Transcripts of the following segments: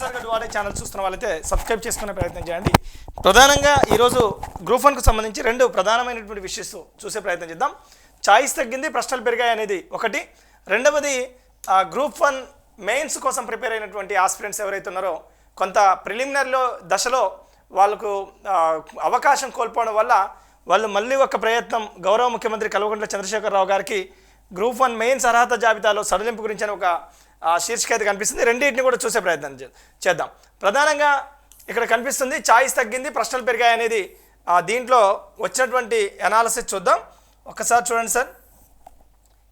మొదటిసారిగా వాడే ఛానల్ చూస్తున్న వాళ్ళైతే సబ్స్క్రైబ్ చేసుకునే ప్రయత్నం చేయండి. ప్రధానంగా ఈరోజు గ్రూప్ వన్కు సంబంధించి రెండు ప్రధానమైనటువంటి విషయస్ చూసే ప్రయత్నం చేద్దాం. చాయిస్ తగ్గింది ప్రశ్నలు పెరిగాయి అనేది ఒకటి. రెండవది గ్రూప్ వన్ మెయిన్స్ కోసం ప్రిపేర్ అయినటువంటి ఆస్పిరెంట్స్ ఎవరైతే ఉన్నారో కొంత ప్రిలిమినరీలో దశలో వాళ్ళకు అవకాశం కోల్పోవడం వల్ల వాళ్ళు మళ్ళీ ఒక ప్రయత్నం గౌరవ ముఖ్యమంత్రి కల్వకుంట్ల చంద్రశేఖరరావు గారికి గ్రూప్ వన్ మెయిన్స్ అర్హత జాబితాలో సడలింపు గురించి అని ఒక శీర్షిక అయితే కనిపిస్తుంది. రెండింటిని కూడా చూసే ప్రయత్నం చే- చేద్దాం. ప్రధానంగా ఇక్కడ కనిపిస్తుంది ఛాయిస్ తగ్గింది ప్రశ్నలు పెరిగాయి అనేది దీంట్లో వచ్చినటువంటి అనాలసిస్ చూద్దాం. ఒక్కసారి చూడండి సార్.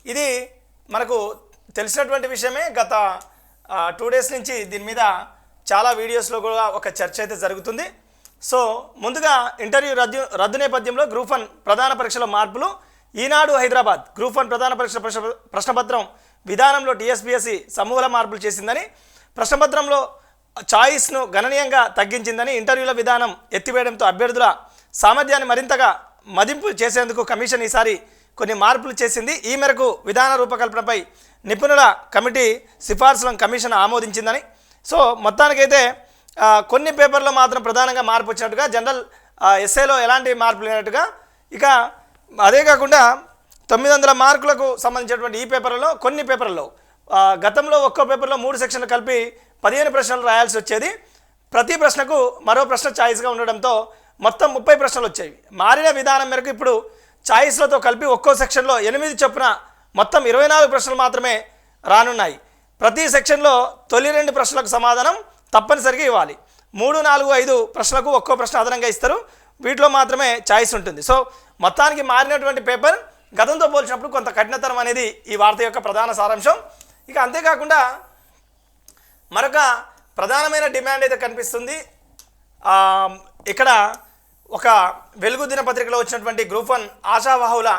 ఇది మనకు తెలిసినటువంటి విషయమే. గత టూ డేస్ నుంచి దీని మీద చాలా వీడియోస్లో కూడా ఒక చర్చ అయితే జరుగుతుంది. సో ముందుగా ఇంటర్వ్యూ రద్దు రద్దు నేపథ్యంలో గ్రూప్ వన్ ప్రధాన పరీక్షల మార్పులు ఈనాడు హైదరాబాద్. గ్రూప్ వన్ ప్రధాన పరీక్షల ప్రశ్న ప్రశ్నపత్రం విధానంలో టీఎస్పీఎస్సి సమూల మార్పులు చేసిందని ప్రశ్నపత్రంలో చాయిస్ను గణనీయంగా తగ్గించిందని ఇంటర్వ్యూల విధానం ఎత్తివేయడంతో అభ్యర్థుల సామర్థ్యాన్ని మరింతగా మదింపు చేసేందుకు కమిషన్ ఈసారి కొన్ని మార్పులు చేసింది. ఈ మేరకు విధాన రూపకల్పనపై నిపుణుల కమిటీ సిఫార్సులను కమిషన్ ఆమోదించిందని. సో మొత్తానికైతే కొన్ని పేపర్లో మాత్రం ప్రధానంగా మార్పు వచ్చినట్టుగా జనరల్ ఎస్ఏలో ఎలాంటి మార్పులు లేనట్టుగా ఇక అదే కాకుండా తొమ్మిది వందల మార్కులకు సంబంధించినటువంటి ఈ పేపర్లలో కొన్ని పేపర్లో గతంలో ఒక్కో పేపర్లో మూడు సెక్షన్లు కలిపి పదిహేను ప్రశ్నలు రాయాల్సి వచ్చేది. ప్రతి ప్రశ్నకు మరో ప్రశ్న ఛాయిస్గా ఉండడంతో మొత్తం ముప్పై ప్రశ్నలు వచ్చాయి. మారిన విధానం మేరకు ఇప్పుడు ఛాయిస్లతో కలిపి ఒక్కో సెక్షన్లో ఎనిమిది చొప్పున మొత్తం ఇరవై నాలుగు ప్రశ్నలు మాత్రమే రానున్నాయి. ప్రతి సెక్షన్లో తొలి రెండు ప్రశ్నలకు సమాధానం తప్పనిసరిగా ఇవ్వాలి. మూడు నాలుగు ఐదు ప్రశ్నలకు ఒక్కో ప్రశ్న అదనంగా ఇస్తారు. వీటిలో మాత్రమే ఛాయిస్ ఉంటుంది. సో మొత్తానికి మారినటువంటి పేపర్ గతంతో పోల్చినప్పుడు కొంత కఠినతరం అనేది ఈ వార్త యొక్క ప్రధాన సారాంశం. ఇక అంతేకాకుండా మరొక ప్రధానమైన డిమాండ్ అయితే కనిపిస్తుంది. ఇక్కడ ఒక వెలుగు దినపత్రికలో వచ్చినటువంటి గ్రూప్ వన్ ఆశావాహుల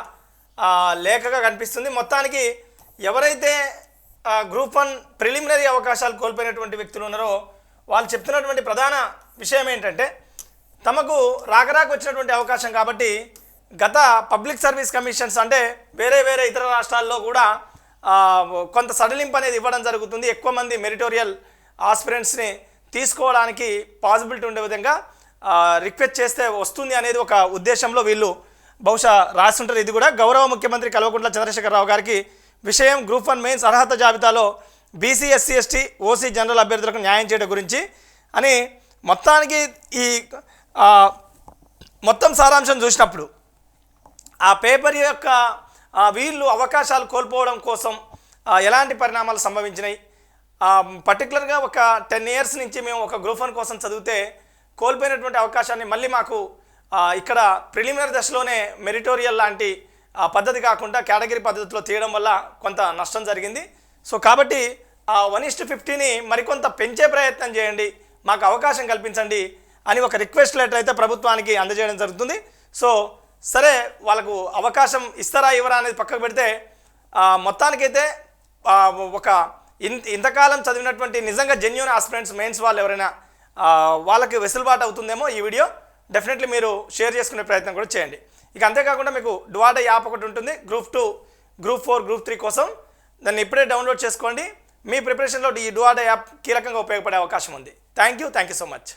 లేఖగా కనిపిస్తుంది. మొత్తానికి ఎవరైతే గ్రూప్ వన్ ప్రిలిమినరీ అవకాశాలు కోల్పోయినటువంటి వ్యక్తులు ఉన్నారో వాళ్ళు చెప్తున్నటువంటి ప్రధాన విషయం ఏంటంటే తమకు రాకరాకు వచ్చినటువంటి అవకాశం కాబట్టి గత పబ్లిక్ సర్వీస్ కమిషన్స్ అంటే వేరే వేరే ఇతర రాష్ట్రాల్లో కూడా కొంత సడలింపు అనేది ఇవ్వడం జరుగుతుంది. ఎక్కువ మంది మెరిటోరియల్ ఆస్పిరెంట్స్ని తీసుకోవడానికి పాసిబిలిటీ ఉండే విధంగా రిక్వెస్ట్ చేస్తే వస్తుంది అనేది ఒక ఉద్దేశంలో వీళ్ళు బహుశా రాస్తుంటారు. ఇది కూడా గౌరవ ముఖ్యమంత్రి కల్వకుంట్ల చంద్రశేఖరరావు గారికి విషయం. గ్రూప్ వన్ మెయిన్స్ అర్హత జాబితాలో BC SC ST OC general అభ్యర్థులకు న్యాయం చేయడం గురించి అని మొత్తానికి ఈ మొత్తం సారాంశం చూసినప్పుడు ఆ పేపర్ యొక్క వీళ్ళు అవకాశాలు కోల్పోవడం కోసం ఎలాంటి పరిణామాలు సంభవించినాయి? పర్టికులర్గా ఒక టెన్ ఇయర్స్ నుంచి మేము ఒక గ్రూప్ వన్ కోసం చదివితే కోల్పోయినటువంటి అవకాశాన్ని మళ్ళీ మాకు ఇక్కడ ప్రిలిమినరీ దశలోనే మెరిటోరియల్ లాంటి పద్ధతి కాకుండా కేటగిరీ పద్ధతిలో తీయడం వల్ల కొంత నష్టం జరిగింది. సో కాబట్టి ఆ వన్ ఇస్ట్ ఫిఫ్టీని మరికొంత పెంచే ప్రయత్నం చేయండి. మాకు అవకాశం కల్పించండి అని ఒక రిక్వెస్ట్ లెటర్ అయితే ప్రభుత్వానికి అందజేయడం జరుగుతుంది. సో సరే వాళ్ళకు అవకాశం ఇస్తారా ఇవ్వరా అనేది పక్కకు పెడితే మొత్తానికైతే ఒక ఇంత ఇంతకాలం చదివినటువంటి నిజంగా జెన్యున్ ఆస్పిరెంట్స్ మెయిన్స్ వాళ్ళు ఎవరైనా వాళ్ళకి వెసులుబాటు అవుతుందేమో ఈ వీడియో. డెఫినెట్లీ మీరు షేర్ చేసుకునే ప్రయత్నం కూడా చేయండి. ఇక అంతేకాకుండా మీకు డువాటా యాప్ ఒకటి ఉంటుంది group two group four group three కోసం. దాన్ని ఇప్పుడే డౌన్లోడ్ చేసుకోండి. మీ ప్రిపరేషన్లో ఈ డువాటా యాప్ కీలకంగా ఉపయోగపడే అవకాశం ఉంది. Thank you thank you so much